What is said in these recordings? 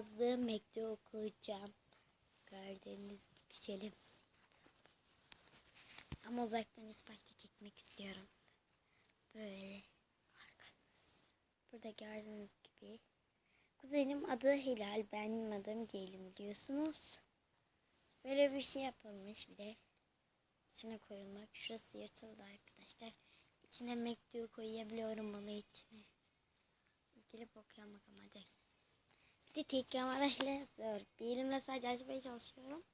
yazdığı mektubu okuyacağım. Gördüğünüz gibi Selim. Ama uzaktan ilk başta çekmek istiyorum. Böyle. Arka- Burada gördüğünüz gibi. Kuzenim adı Hilal, benim adım Ceylin biliyorsunuz. Böyle bir şey yapılmış bir de. İçine koyulmak. Şurası yırtıldı arkadaşlar. İçine mektubu koyabiliyorum bunu içine. Gelip okuyalım bakalım hadi. Bir de tek kamerayla zor. Bir elimle sadece açmaya çalışıyorum.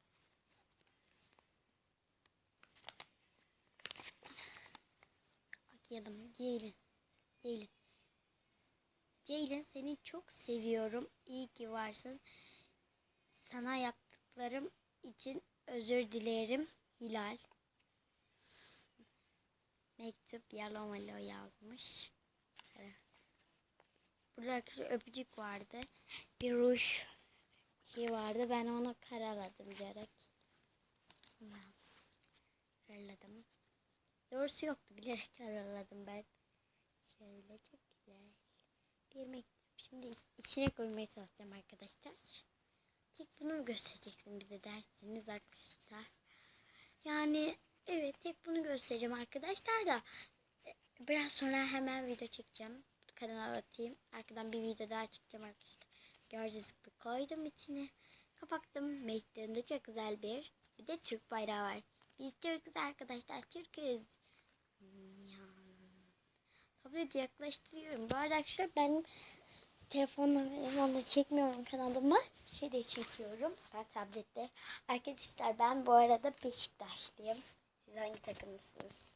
Okuyalım. Ceylin. Ceylin. Ceylin seni çok seviyorum. İyi ki varsın. Sana yaptıklarım için özür dilerim. Hilal. Mektup Yalomalo yazmış. Arkadaşlar öpücük vardı. Bir ruj şey vardı. Ben onu karaladım. Tamam. Karaladım. Doğrusu yoktu. Bilerek karaladım ben. Şöyle çok güzel. Bir mektup. Şimdi içine koymaya çalışacağım arkadaşlar. Tek bunu mu göstereceksin bize dersiniz arkadaşlar. Yani evet tek bunu göstereceğim arkadaşlar da biraz sonra hemen video çekeceğim. Kanala atayım. Arkadan bir video daha çekeceğim arkadaşlar. Gördüğünüz gibi koydum içine. Kapattım. Mektubumda çok güzel bir bir de Türk bayrağı var. Biz Türk'üz arkadaşlar. Türk'üz. Ya. Tableti yaklaştırıyorum. Bu arada arkadaşlar ben telefonla telefonla çekmiyorum kanalıma. Şeyde çekiyorum. Ben tablette. Arkadaşlar ben bu arada Beşiktaşlıyım. Siz hangi takımlısınız?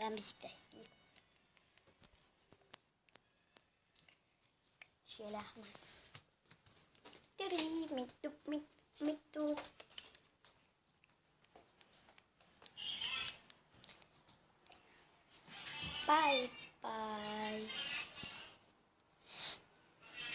Ben Beşiktaşlıyım. Şöyle mektup. Bye bye.